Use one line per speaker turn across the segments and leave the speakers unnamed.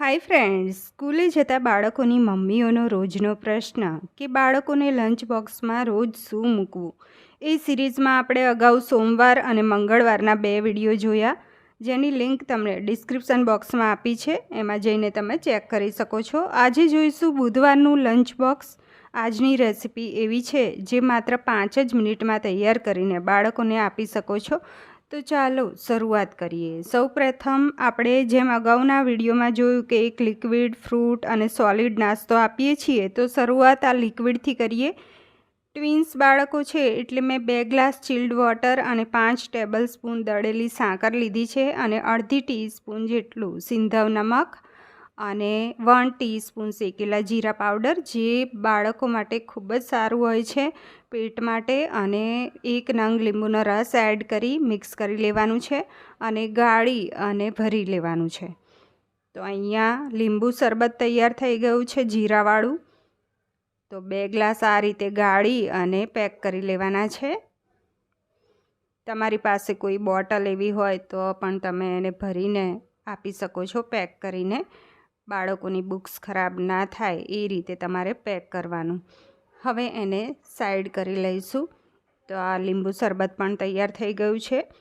Hi friends સ્કૂલે જતા બાળકોની મમ્મીઓનો રોજનો પ્રશ્ન કે બાળકોને લંચ બોક્સમાં રોજ શું મૂકવું? એ સિરીઝમાં આપણે અગાઉ સોમવાર અને મંગળવારના બે વીડિયો જોયા. જેની લિંક તમને ડિસ્ક્રિપ્શન બોક્સમાં આપી છે. એમાં જઈને તમે ચેક કરી શકો છો. આજે જોઈશું બુધવારનું લંચ બોક્સ આજની રેસિપી એવી છે, જે માત્ર પાંચ જ મિનિટમાં તૈયાર કરીને બાળકોને આપી શકો છો. તો ચાલો શરૂઆત કરીએ. સૌપ્રથમ આપણે જેમ અગાઉના વિડીયોમાં જોયું કે એક લિક્વિડ, ફ્રૂટ અને સોલિડ નાસ્તો આપીએ છીએ, તો શરૂઆત આ લિક્વિડથી કરીએ. ટ્વિન્સ બાળકો છે, એટલે મેં બે ગ્લાસ ચિલ્ડ વોટર અને પાંચ ટેબલ સ્પૂન દળેલી સાકર લીધી છે અને અડધી ટીસ્પૂન જેટલું સિંધવ નમક અને વન ટીસ્પૂન શેકેલા જીરા પાવડર, જે બાળકો માટે ખૂબ જ સારું હોય છે પેટ માટે. અને એક નંગ લીંબુનો રસ એડ કરી મિક્સ કરી લેવાનું છે અને ગાળી અને ભરી લેવાનું છે. તો અહીંયા લીંબુ શરબત તૈયાર થઈ ગયું છે જીરાવાળું. તો બે ગ્લાસ આ રીતે ગાળી અને પેક કરી લેવાના છે. તમારી પાસે કોઈ બોટલ એવી હોય તો પણ તમે એને ભરીને આપી શકો છો પેક કરીને. બાળકોની બુક્સ ખરાબ ના થાય એ રીતે તમારે પેક કરવાનું. હવે એને સાઈડ કરી લઈશું. તો આ લીંબુ શરબત પણ તૈયાર થઈ ગયું છે.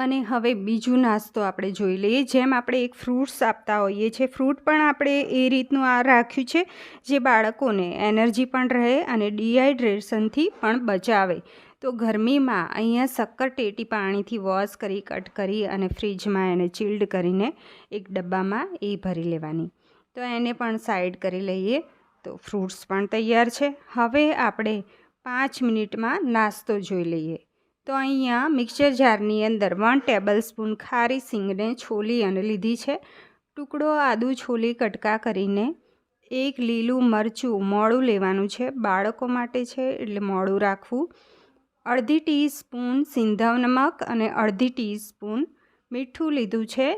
અને હવે બીજું નાસ્તો આપણે જોઈ લઈએ. જેમ આપણે એક ફ્રૂટ્સ આપતા હોઈએ છીએ, ફ્રૂટ પણ આપણે એ રીતનું આ રાખ્યું છે જે બાળકોને એનર્જી પણ રહે અને ડિહાઇડ્રેશનથી પણ બચાવે. તો ગરમીમાં અહીંયા શક્કર ટેટી પાણીથી વોશ કરી, કટ કરી અને ફ્રીજમાં એને ચિલ્ડ કરીને એક ડબ્બામાં એ ભરી લેવાની. તો એને પણ સાઈડ કરી લઈએ. તો ફ્રૂટ્સ પણ તૈયાર છે. હવે આપણે પાંચ મિનિટમાં નાસ્તો જોઈ લઈએ. તો અહીંયા મિક્સર જારની અંદર વન ટેબલ સ્પૂન ખારી સિંગને છોલી અને લીધી છે. ટુકડો આદું છોલી કટકા કરીને એક લીલું મરચું મોડું લેવાનું છે. બાળકો માટે છે એટલે મોડું રાખવું. અડધી ટીસ્પૂન સિંધવ નમક અને અડધી ટીસ્પૂન મીઠું લીધું છે.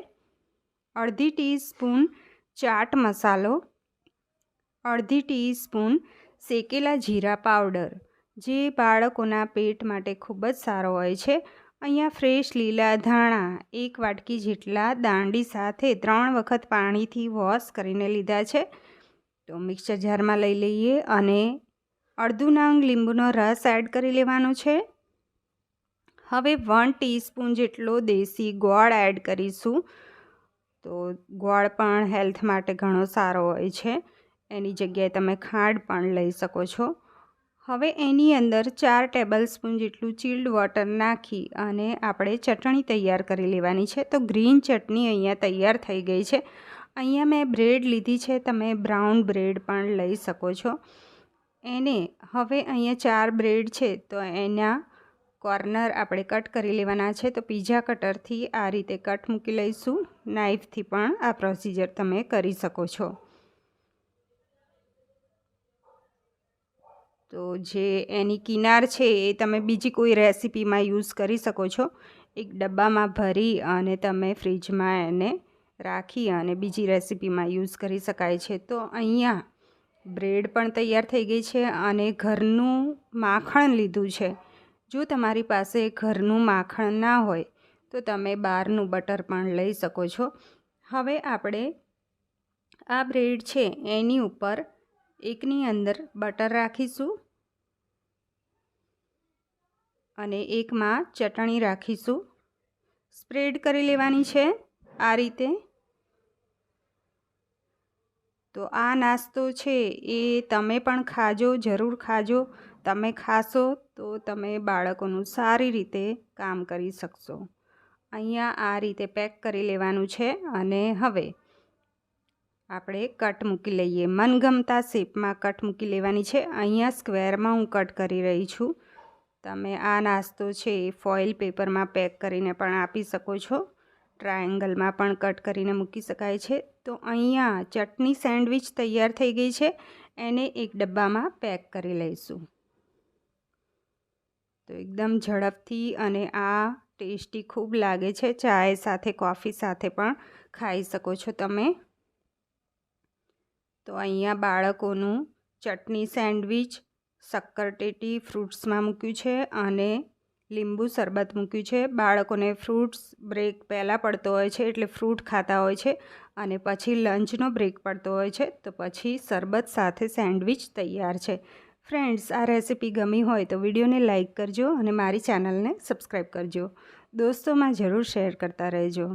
અડધી ટીસ્પૂન ચાટ મસાલો. અડધી ટીસ્પૂન શેકેલા જીરા પાવડર. જે બાળકોના પેટ માટે ખૂબ જ સારો હોય છે. અહીંયા ફ્રેશ લીલા ધાણા, એક વાટકી જેટલા દાંડી સાથે ત્રણ વખત પાણીથી વોશ કરીને લીધા છે. તો મિક્સર જારમાં લઈ લઈએ અને અડધું નંગ લીંબુનો રસ એડ કરી લેવાનો છે. હવે વન ટીસ્પૂન જેટલો દેશી ગોળ એડ કરીશું. તો ગોળ પણ હેલ્થ માટે ઘણો સારો હોય છે. એની જગ્યાએ તમે ખાંડ પણ લઈ શકો છો. હવે એની અંદર ચાર ટેબલ સ્પૂન જેટલું ચીલ્ડ વોટર નાખી અને આપણે ચટણી તૈયાર કરી લેવાની છે. તો ગ્રીન ચટણી અહીંયા તૈયાર થઈ ગઈ છે. અહીંયા મેં બ્રેડ લીધી છે. તમે બ્રાઉન બ્રેડ પણ લઈ શકો છો. એને હવે અહીંયા ચાર બ્રેડ છે. તો એના કોર્નર આપણે કટ કરી લેવાના છે. તો પીઝા કટરથી આ રીતે કટ મૂકી લઈશું. નાઈફથી પણ આ પ્રોસિજર તમે કરી શકો છો. તો જે એની કિનાર છે એ તમે બીજી કોઈ રેસીપીમાં યુઝ કરી શકો છો. એક ડબ્બામાં ભરી અને તમે ફ્રીજમાં એને રાખી અને બીજી રેસીપીમાં યુઝ કરી શકાય છે. તો અહીંયા બ્રેડ પણ તૈયાર થઈ ગઈ છે અને ઘરનું માખણ લીધું છે. જો તમારી પાસે ઘરનું માખણ ના હોય, તો તમે બહારનું બટર પણ લઈ શકો છો. હવે આપણે આ બ્રેડ છે એની ઉપર એકની અંદર બટર રાખીશું અને એકમાં ચટણી રાખીશું. સ્પ્રેડ કરી લેવાની છે આ રીતે. તો આ નાસ્તો છે એ તમે પણ ખાજો, જરૂર ખાજો. તમે ખાશો તો તમે બાળકોનું સારી રીતે કામ કરી શકશો. અહીંયા આ રીતે પેક કરી લેવાનું છે અને હવે આપણે કટ મૂકી લઈએ. મનગમતા શેપમાં કટ મૂકી લેવાની છે. અહીંયા સ્ક્વેરમાં હું કટ કરી રહી છું. તમે આ નાસ્તો છે એ ફોઇલ પેપરમાં પેક કરીને પણ આપી શકો છો. ટ્રાયેંગલમાં પણ કટ કરીને મૂકી શકાય છે. તો અહીંયા ચટણી સેન્ડવિચ તૈયાર થઈ ગઈ છે. એને એક ડબ્બામાં પેક કરી લઈશું. તો એકદમ ઝડપથી અને આ ટેસ્ટી ખૂબ લાગે છે. ચાય સાથે, કોફી સાથે પણ ખાઈ શકો છો તમે. તો અહીંયા બાળકોનું ચટણી સેન્ડવિચ શક્કરટેટી ફ્રૂટ્સમાં મૂક્યું છે અને લીંબુ શરબત મૂક્યું છે. બાળકોને ફ્રૂટ્સ બ્રેક પહેલાં પડતો હોય છે એટલે ફ્રૂટ ખાતા હોય છે અને પછી લંચનો બ્રેક પડતો હોય છે તો પછી શરબત સાથે સેન્ડવિચ તૈયાર છે. ફ્રેન્ડ્સ, આ રેસિપી ગમી હોય તો વિડીયોને લાઇક કરજો અને મારી ચેનલને સબસ્ક્રાઈબ કરજો. દોસ્તોમાં જરૂર શેર કરતા રહેજો.